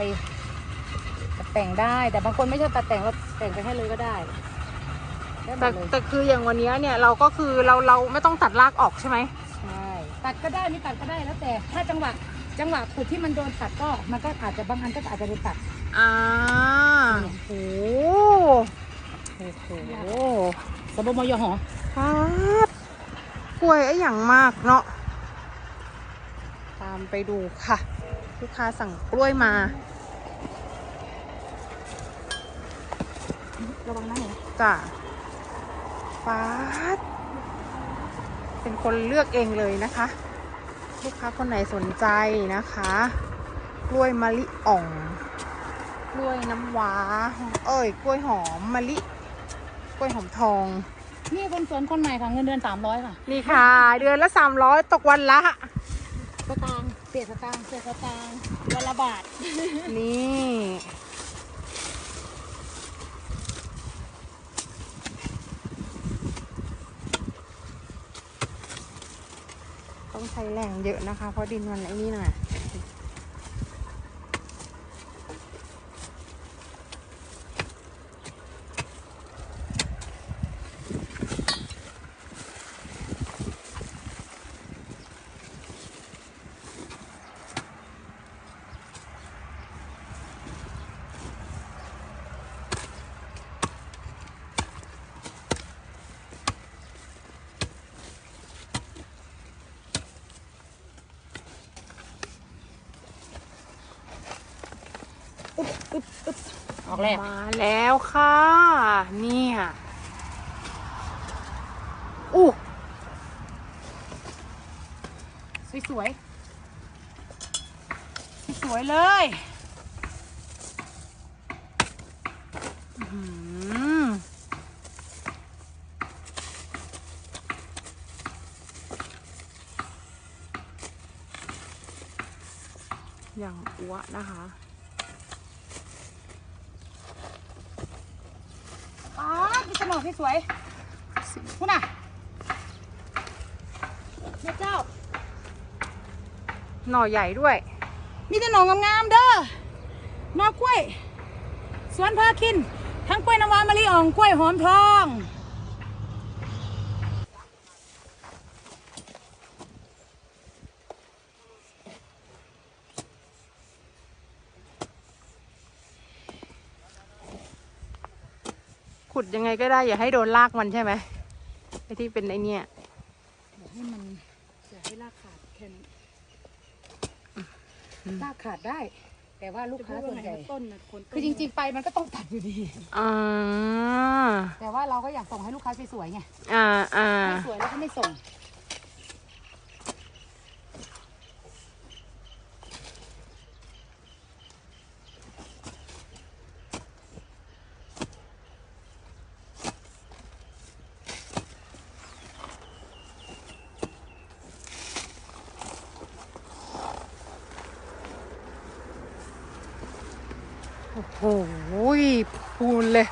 ไปตัดแต่งได้แต่บางคนไม่ชอบตัดแต่งเราแต่งไปให้เลยก็ได้ได้หมแต่ดเลยแต่คืออย่างวันเนี้ยเนี่ยเราก็คือเราเราไม่ต้องตัดรากออกใช่ไหมใช่ตัดก็ได้ไม่ตัดก็ได้แล้วแต่ถ้าจังหวะจังหวะขุดที่มันโดนตัดก็มันก็อาจจะบางอันก็อาจจะโดนตัดอ่าเนี่ยโอ้โอ้โหสบมยหอฟัดกล้วยไอ้อย่างมากเนาะตามไปดูค่ะ ลูกค้าสั่งกล้วยมา ระวังนะเนี่ยจ้ะฟ้าดเป็นคนเลือกเองเลยนะคะ ลูกค้าคนไหนสนใจนะคะ กล้วยมะลิอ่อง กล้วยน้ำว้า เอ้ย กล้วยหอมมะลิ กล้วยหอมทอง นี่คนสวนคนใหม่ค่ะเงินเดือนสามร้อยค่ะนี่ค่ะ เดือนละ300ตกวันละ สตางค์เศษสตางค์เศษสตางค์วันละบาท นี่ ต้องใช้แรงเยอะนะคะ เพราะดินมันไอ้นี่น่ะ อึ๊บอึ๊บออกแล้วมาแล้วค่ะเนี่ยอู้สวยสวยสวยเลยอย่างอ้วะนะคะ ป๊าดมี สมองที่สวยคุณน่ะแม่เจ้า หน่อใหญ่ด้วย มีแต่หนองงามๆเด้อหนอกล้วย สวนพาคิน ทั้งกล้วยน้ำว้ามะลิอ่องกล้วยหอมทอง ขุดยังไงก็ได้ อย่าให้โดนลากมันใช่ไหมไอ้ที่เป็นไอเนี่ยอย่าให้มันอย่าให้รากขาดแค่นั้นรากขาดได้ แต่ว่าลูกค้าส่วนใหญ่ต้นนะคนคือจริง ๆ ไปมันก็ต้องตัดอยู่ดีอ่าแต่ว่าเราก็อยากส่งให้ลูกค้าสวยๆไงอ่าอ่าไม่สวยแล้วก็ไม่ส่ง โอ้โหพูนเลย